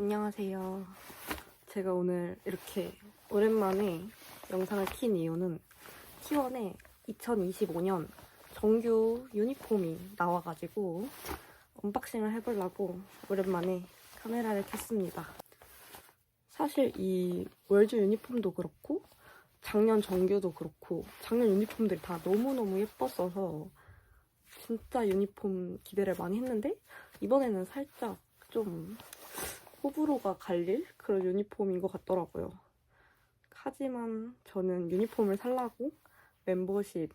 안녕하세요. 제가 오늘 이렇게 오랜만에 영상을 킨 이유는 T1에 2025년 정규 유니폼이 나와가지고 언박싱을 해보려고 오랜만에 카메라를 켰습니다. 사실 이 월드 유니폼도 그렇고 작년 정규도 그렇고 작년 유니폼들이 다 너무너무 예뻤어서 진짜 유니폼 기대를 많이 했는데 이번에는 살짝 좀 호불호가 갈릴 그런 유니폼인 것 같더라고요. 하지만 저는 유니폼을 살라고 멤버십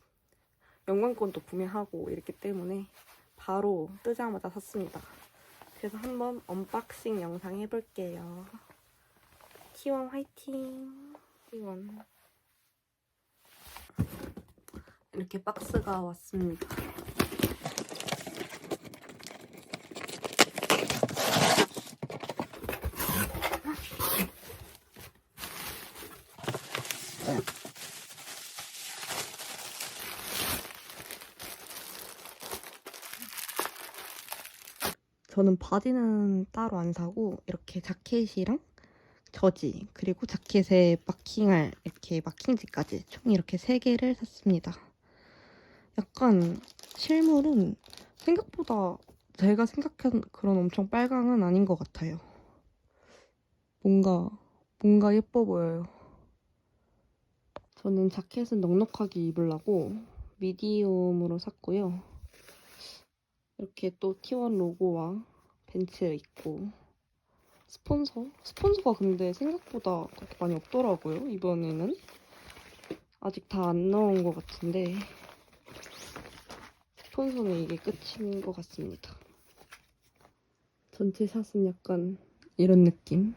연관권도 구매하고 이랬기 때문에 바로 뜨자마자 샀습니다. 그래서 한번 언박싱 영상 해볼게요. T1 화이팅! T1 이렇게 박스가 왔습니다. 저는 바지는 따로 안 사고 이렇게 자켓이랑 저지 그리고 자켓에 마킹할 이렇게 마킹지까지 총 이렇게 세 개를 샀습니다. 약간 실물은 생각보다 제가 생각한 그런 엄청 빨강은 아닌 것 같아요. 뭔가 뭔가 예뻐 보여요. 저는 자켓은 넉넉하게 입으려고 미디움으로 샀고요. 이렇게 또 T1 로고와 벤츠 있고 스폰서? 스폰서가 근데 생각보다 그렇게 많이 없더라고요 이번에는. 아직 다 안 나온 것 같은데 스폰서는 이게 끝인 것 같습니다. 전체 샷은 약간 이런 느낌.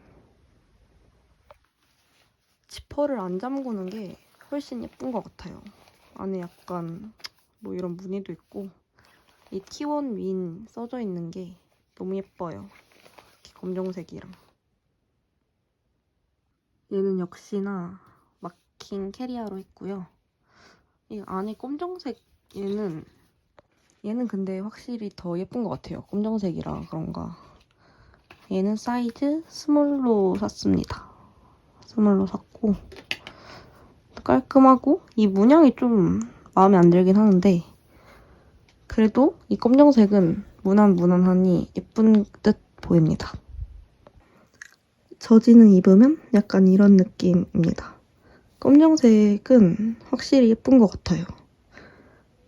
지퍼를 안 잠그는 게 훨씬 예쁜 것 같아요. 안에 약간 뭐 이런 무늬도 있고 이 T1 윈 써져 있는 게 너무 예뻐요. 검정색이랑. 얘는 역시나 마킹 캐리어로 했고요. 이 안에 검정색 얘는 얘는 근데 확실히 더 예쁜 것 같아요. 검정색이라 그런가. 얘는 사이즈 스몰로 샀습니다. 스몰로 샀고 깔끔하고 이 문양이 좀 마음에 안 들긴 하는데 그래도 이 검정색은 무난무난하니 예쁜 듯 보입니다. 저지는 입으면 약간 이런 느낌입니다. 검정색은 확실히 예쁜 것 같아요.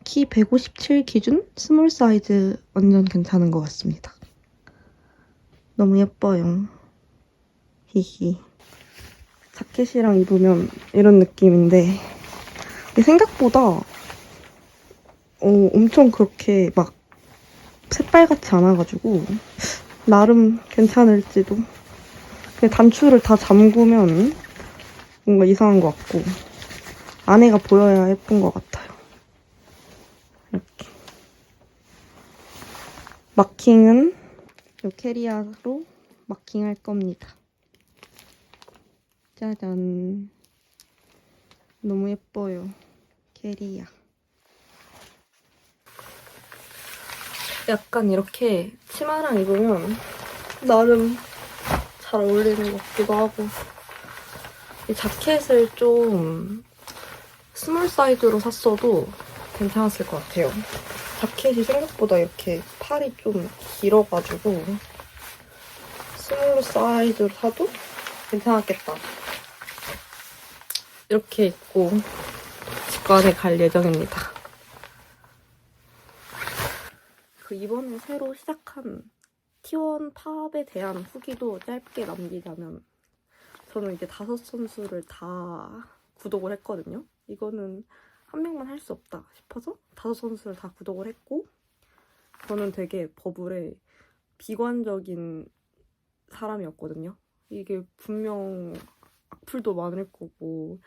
키 157 기준 스몰 사이즈 완전 괜찮은 것 같습니다. 너무 예뻐요. 히히. 자켓이랑 입으면 이런 느낌인데 생각보다 어, 엄청 그렇게 막 새빨갛지 않아가지고 나름 괜찮을지도. 그냥 단추를 다 잠그면 뭔가 이상한 것 같고 안에가 보여야 예쁜 것 같아요. 이렇게. 마킹은 이 캐리어로 마킹할 겁니다. 짜잔. 너무 예뻐요. 캐리어 약간 이렇게 치마랑 입으면 나름 잘 어울리는 것 같기도 하고 이 자켓을 좀 스몰 사이즈로 샀어도 괜찮았을 것 같아요. 자켓이 생각보다 이렇게 팔이 좀 길어가지고 스몰 사이즈로 사도 괜찮았겠다. 이렇게 입고 직관에 갈 예정입니다. 그 이번에 새로 시작한 T1 팝에 대한 후기도 짧게 남기자면 저는 이제 다섯 선수를 다 구독을 했거든요. 이거는 한 명만 할 수 없다 싶어서 다섯 선수를 다 구독을 했고 저는 되게 버블에 비관적인 사람이었거든요. 이게 분명 악플도 많을 거고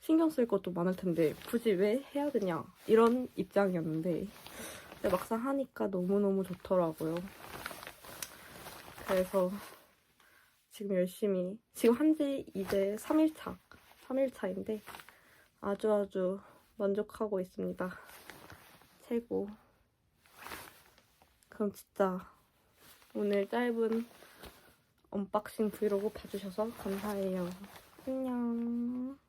신경 쓸 것도 많을 텐데 굳이 왜 해야 되냐 이런 입장이었는데 근데 막상 하니까 너무너무 좋더라고요. 그래서 지금 열심히 지금 한지 이제 3일차 3일차인데 아주 아주 만족하고 있습니다. 최고. 그럼 진짜 오늘 짧은 언박싱 브이로그 봐주셔서 감사해요. 안녕.